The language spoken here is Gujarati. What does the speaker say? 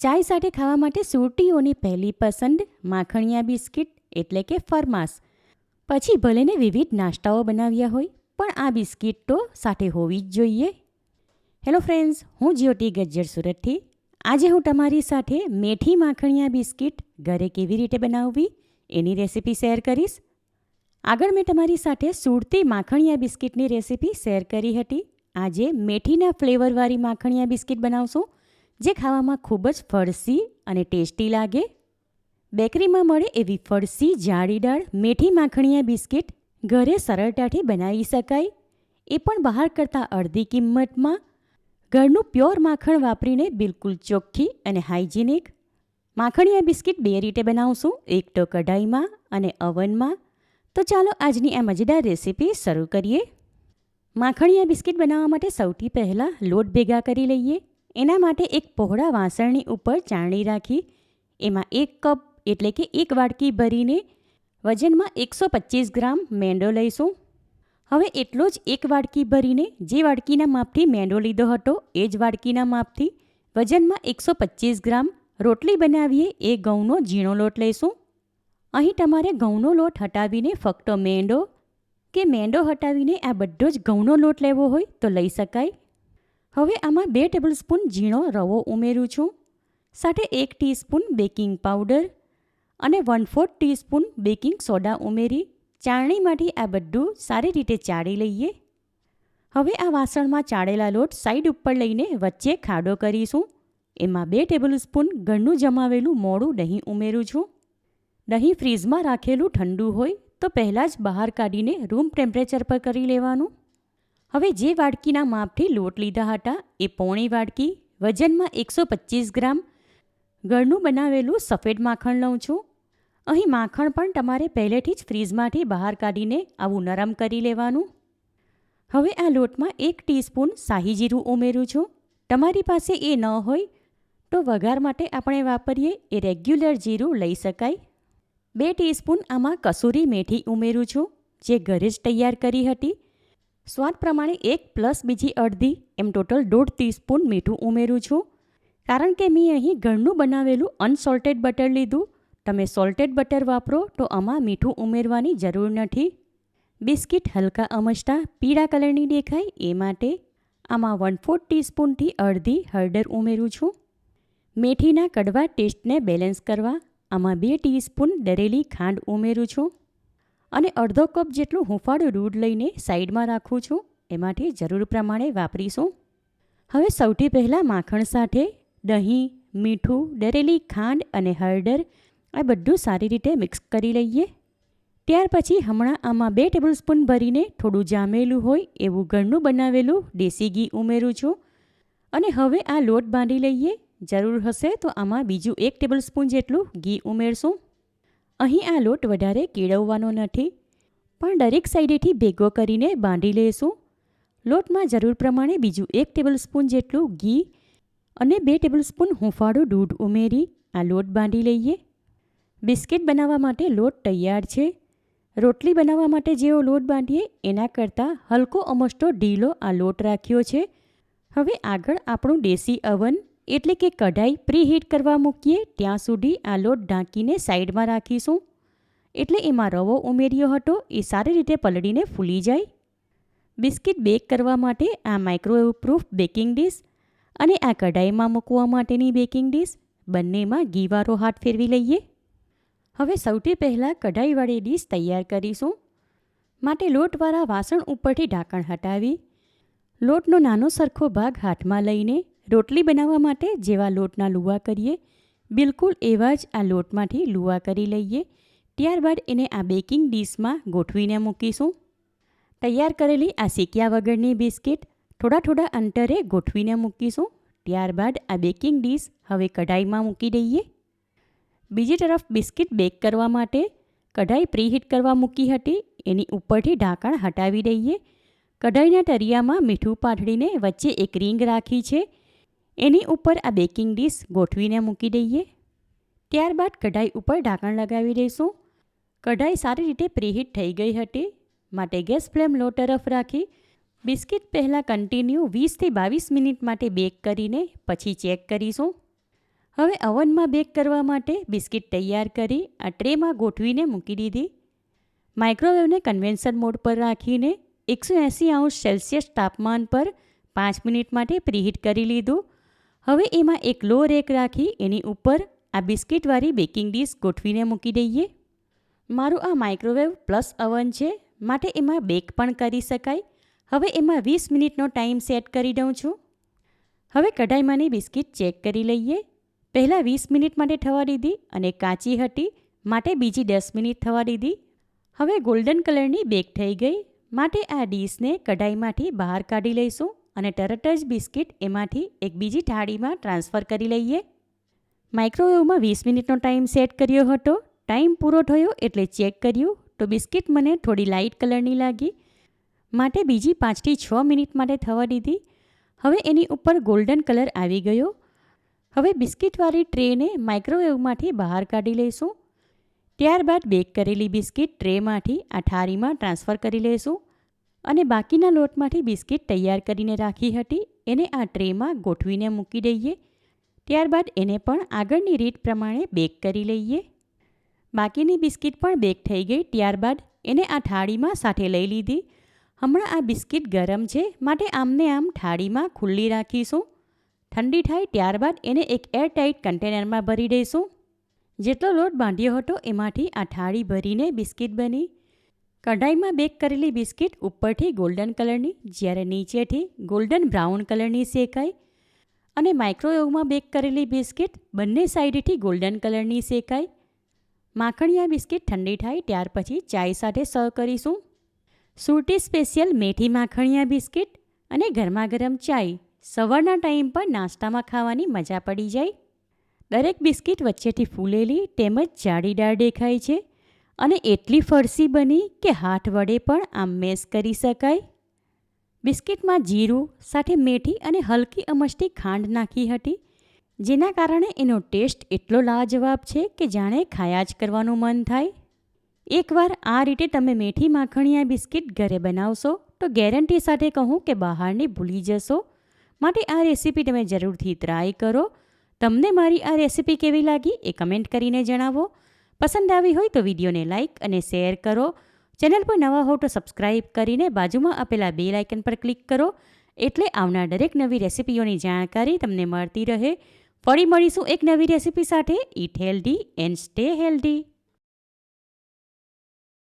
ચાય સાથે ખાવા માટે સુરતીઓની પહેલી પસંદ માખણિયા બિસ્કિટ એટલે કે ફરમાસ. પછી ભલેને વિવિધ નાસ્તાઓ બનાવ્યા હોય, પણ આ બિસ્કિટ તો સાથે હોવી જ જોઈએ. હેલો ફ્રેન્ડ્સ હું જ્યોતિ ગજ્જર સુરતથી. આજે હું તમારી સાથે મેઠી માખણિયા બિસ્કિટ ઘરે કેવી રીતે બનાવવી એની રેસીપી શેર કરીશ. આગળ મેં તમારી સાથે સુરતી માખણિયા બિસ્કિટની રેસીપી શેર કરી હતી. આજે મેઠીના ફ્લેવરવાળી માખણિયા બિસ્કિટ બનાવશું. જે ખાવામાં ખૂબ જ ફરસી અને ટેસ્ટી લાગે. બેકરીમાં મળે એવી ફરસી જાળીદાળ મેઠી માખણીયા બિસ્કિટ, ઘરે સરળતાથી બનાવી શકાય. એ પણ બહાર કરતાં અડધી કિંમતમાં. ઘરનું પ્યોર માખણ વાપરીને બિલકુલ ચોખ્ખી અને હાઇજેનિક. માખણીયા બિસ્કિટ બે રીતે બનાવશું, એક તો કઢાઈમાં અને અવનમાં. તો ચાલો આજની આ મજેદાર રેસીપી શરૂ કરીએ. માખણીયા બિસ્કિટ બનાવવા માટે સૌથી પહેલાં લોટ ભેગા કરી લઈએ. એના માટે એક પહોળા વાસણની ઉપર ચાણી રાખી, એમાં એક કપ એટલે કે એક વાડકી ભરીને વજનમાં એકસો પચીસ ગ્રામ મેંદો લઈશું. હવે એટલો જ એક વાડકી ભરીને જે વાડકીના માપથી મેંદો લીધો હતો, એ જ વાડકીના માપથી વજનમાં એકસો પચીસ ગ્રામ રોટલી બનાવીએ એ ઘઉંનો ઝીણો લોટ લઈશું. અહીં તમારે ઘઉંનો લોટ હટાવીને ફક્ત મેંડો કે મેંડો હટાવીને આ બધો જ ઘઉંનો લોટ લેવો હોય તો લઈ શકાય. હવે આમાં બે ટેબલ સ્પૂન ઝીણો રવો ઉમેરું છું. સાથે એક ટીસ્પૂન બેકિંગ પાવડર અને one fourth teaspoon baking soda ઉમેરી ચાળણીમાંથી આ બધું સારી રીતે ચાળી લઈએ. હવે આ વાસણમાં ચાળેલા લોટ સાઈડ ઉપર લઈને વચ્ચે ખાડો કરીશું. એમાં બે ટેબલ સ્પૂન ઘરનું જમાવેલું મોડું દહીં ઉમેરું છું. દહીં ફ્રીઝમાં રાખેલું ઠંડુ હોય તો પહેલાં જ બહાર કાઢીને રૂમ ટેમ્પરેચર પર કરી લેવાનું. હવે જે વાડકીના માપથી લોટ લીધા હતા એ પોણી વાડકી, વજનમાં એકસો પચીસ ગ્રામ. ઘરનું બનાવેલું સફેદ માખણ લઉં છું. અહીં માખણ પણ તમારે પહેલેથી જ ફ્રીઝમાંથી બહાર કાઢીને આવું નરમ કરી લેવાનું. હવે આ લોટમાં એક ટીસ્પૂન શાહી જીરું ઉમેરું છું. તમારી પાસે એ ન હોય તો વઘાર માટે આપણે વાપરીએ એ રેગ્યુલર જીરું લઈ શકાય. બે ટીસ્પૂન આમાં કસૂરી મેથી ઉમેરું છું, જે ઘરે જ તૈયાર કરી હતી. સ્વાદ પ્રમાણે એક પ્લસ બીજી અડધી, એમ ટોટલ દોઢ ટીસ્પૂન મીઠું ઉમેરું છું. કારણ કે મેં અહીં ઘરનું બનાવેલું અનસોલ્ટેડ બટર લીધું. તમે સોલ્ટેડ બટર વાપરો તો આમાં મીઠું ઉમેરવાની જરૂર નથી. બિસ્કિટ હલકા અમચતા પીળા કલરની દેખાય એ માટે આમાં વન ફોર્થ ટીસ્પૂનથી અડધી હળદર ઉમેરું છું. મેથીના કડવા ટેસ્ટને બેલેન્સ કરવા આમાં બે ટીસ્પૂન દરેલી ખાંડ ઉમેરું છું. અને અડધો કપ જેટલું હુંફાળું દૂધ લઈને સાઈડમાં રાખું છું. એમાંથી જરૂર પ્રમાણે વાપરીશું. હવે સૌથી પહેલાં માખણ સાથે દહીં, મીઠું દરેલી ખાંડ અને હળદર આ બધું સારી રીતે મિક્સ કરી લઈએ. ત્યાર પછી હમણાં આમાં બે ટેબલ સ્પૂન ભરીને થોડું જામેલું હોય એવું ઘરનું બનાવેલું દેશી ઘી ઉમેરું છું. અને હવે આ લોટ બાંધી લઈએ. જરૂર હશે તો આમાં બીજું એક ટેબલ સ્પૂન જેટલું ઘી ઉમેરશું. અહીં આ લોટ વધારે કેળવવાનો નથી. પણ દરેક સાઈડેથી ભેગો કરીને બાંધી લઈશું લોટમાં જરૂર પ્રમાણે બીજું એક ટેબલ સ્પૂન જેટલું ઘી અને બે ટેબલ સ્પૂન હુંફાળું દૂધ ઉમેરી આ લોટ બાંધી લઈએ. બિસ્કિટ બનાવવા માટે લોટ તૈયાર છે. રોટલી બનાવવા માટે જેવો લોટ બાંધીએ, એના કરતાં હલકો અમસ્તો ઢીલો આ લોટ રાખ્યો છે. હવે આગળ આપણું દેશી અવન એટલે કે કઢાઈ પ્રીહીટ કરવા મૂકીએ, ત્યાં સુધી આ લોટ ઢાંકીને સાઈડમાં રાખીશું. એટલે એમાં રવો ઉમેર્યો હતો, એ સારી રીતે પલળીને ફૂલી જાય. બિસ્કિટ બેક કરવા માટે આ માઇક્રોવેવ પ્રૂફ બેકિંગ ડીશ અને આ કઢાઈમાં મૂકવા માટેની બેકિંગ ડીશ, બંનેમાં ઘીવારો હાથ ફેરવી લઈએ. હવે સૌથી પહેલાં કઢાઈવાળી ડીશ તૈયાર કરીશું. માટે લોટવાળા વાસણ ઉપરથી ઢાંકણ હટાવી, લોટનો નાનો સરખો ભાગ હાથમાં લઈને રોટલી બનાવવા માટે જેવા લોટના લુવા કરીએ. બિલકુલ એવા જ આ લોટમાંથી લુવા કરી લઈએ. ત્યારબાદ એને આ બેકિંગ ડીશમાં ગોઠવીને મૂકીશું. તૈયાર કરેલી આ શેક્યા વગરની બિસ્કિટ થોડા થોડા અંતરે ગોઠવીને મૂકીશું. ત્યારબાદ આ બેકિંગ ડીશ હવે કઢાઈમાં મૂકી દઈએ. બીજી તરફ બિસ્કિટ બેક કરવા માટે કઢાઈ પ્રીહીટ કરવા મૂકી હતી. એની ઉપરથી ઢાંકણ હટાવી દઈએ. કઢાઈના તરિયામાં મીઠું પાથળીને વચ્ચે એક રીંગ રાખી છે. એની ઉપર આ બેકિંગ ડીશ ગોઠવીને મૂકી દઈએ. ત્યારબાદ કઢાઈ ઉપર ઢાંકણ લગાવી દઈશું. કઢાઈ સારી રીતે પ્રીહીટ થઈ ગઈ હતી, માટે ગેસ ફ્લેમ લો તરફ રાખી, બિસ્કિટ પહેલાં કન્ટિન્યુ વીસથી બાવીસ મિનિટ માટે બેક કરીને પછી ચેક કરીશું. હવે અવનમાં બેક કરવા માટે બિસ્કિટ તૈયાર કરી આ ટ્રેમાં ગોઠવીને મૂકી દીધી. માઇક્રોવેવને કન્વેન્શન મોડ પર રાખીને એકસો એંસી અંશ સેલ્સિયસ તાપમાન પર પાંચ મિનિટ માટે પ્રીહીટ કરી લીધું. હવે એમાં એક લો રેક રાખી એની ઉપર આ બિસ્કિટવાળી બેકિંગ ડીશ ગોઠવીને મૂકી દઈએ. મારું આ માઇક્રોવેવ પ્લસ અવન છે, માટે એમાં બેક પણ કરી શકાય. હવે એમાં વીસ મિનિટનો ટાઈમ સેટ કરી દઉં છું. હવે કઢાઈમાંની બિસ્કિટ ચેક કરી લઈએ. પહેલાં વીસ મિનિટ માટે થવા દીધી અને કાચી હતી, માટે બીજી દસ મિનિટ થવા દીધી. હવે ગોલ્ડન કલરની બેક થઈ ગઈ, માટે આ ડીશને કઢાઈમાંથી બહાર કાઢી લઈશું. અને તરત જ બિસ્કિટ એમાંથી એક બીજી થાળીમાં ટ્રાન્સફર કરી લઈએ. માઇક્રોવેવમાં વીસ મિનિટનો ટાઈમ સેટ કર્યો હતો. ટાઈમ પૂરો થયો એટલે ચેક કર્યું તો બિસ્કિટ મને થોડી લાઇટ કલરની લાગી. માટે બીજી પાંચથી છ મિનિટ માટે થવા દીધી. હવે એની ઉપર ગોલ્ડન કલર આવી ગયો. હવે બિસ્કિટવાળી ટ્રેને માઇક્રોવેવમાંથી બહાર કાઢી લઈશું. ત્યારબાદ બેક કરેલી બિસ્કિટ ટ્રેમાંથી આ થાળીમાં ટ્રાન્સફર કરી લઈશું. અને બાકીના લોટમાંથી બિસ્કિટ તૈયાર કરીને રાખી હતી. એને આ ટ્રેમાં ગોઠવીને મૂકી દઈએ. ત્યારબાદ એને પણ આગળની રીત પ્રમાણે બેક કરી લઈએ. બાકીની બિસ્કિટ પણ બેક થઈ ગઈ. ત્યારબાદ એને આ થાળીમાં સાથે લઈ લીધી. હમણાં આ બિસ્કિટ ગરમ છે. માટે આમને આમ થાળીમાં ખુલ્લી રાખીશું. ઠંડી થાય ત્યારબાદ એને એક એરટાઇટ કન્ટેનરમાં ભરી દઈશું. જેટલો લોટ બાંધ્યો હતો એમાંથી આ થાળી ભરીને બિસ્કિટ બની. કઢાઈમાં બેક કરેલી બિસ્કિટ ઉપરથી ગોલ્ડન કલરની, જ્યારે નીચેથી ગોલ્ડન બ્રાઉન કલરની શેકાય અને માઇક્રોવેવમાં બેક કરેલી બિસ્કિટ બંને સાઈડથી ગોલ્ડન કલરની શેકાય માખણિયા બિસ્કિટ ઠંડી થાય ત્યાર પછી ચાય સાથે સર્વ કરીશું. સુરતી સ્પેશિયલ મેથી માખણિયા બિસ્કિટ અને ગરમા ગરમ ચાય. સવારના ટાઈમ પર નાસ્તામાં ખાવાની મજા પડી જાય. દરેક બિસ્કિટ વચ્ચેથી ફૂલેલી તેમજ જાળીદાર દેખાય છે. અને એટલી ફરસી બની કે હાથ વડે પણ આમ મેસ કરી શકાય. બિસ્કિટમાં જીરું, સાથે મેઠી અને હલકી અમસ્તી ખાંડ નાખી હતી, જેના કારણે એનો ટેસ્ટ એટલો લાજવાબ છે કે જાણે ખાયા જ કરવાનું મન થાય. એકવાર આ રીતે તમે મેઠી માખણીયા બિસ્કિટ ઘરે બનાવશો, તો ગેરંટી સાથે કહું કે બહારની ભૂલી જશો. માટે આ રેસીપી તમે જરૂરથી ટ્રાય કરો. તમને મારી આ રેસીપી કેવી લાગી એ કમેન્ટ કરીને જણાવો. પસંદ આવી હોય તો વિડીયોને લાઇક અને શેર કરો. ચેનલ પર નવા હો તો સબસ્ક્રાઇબ કરીને બાજુમાં આપેલા બે લાઇકન પર ક્લિક કરો. એટલે આવનાર દરેક નવી રેસીપીઓની જાણકારી તમને મળતી રહે. ફરી મળીશું એક નવી રેસીપી સાથે. Eat healthy and stay healthy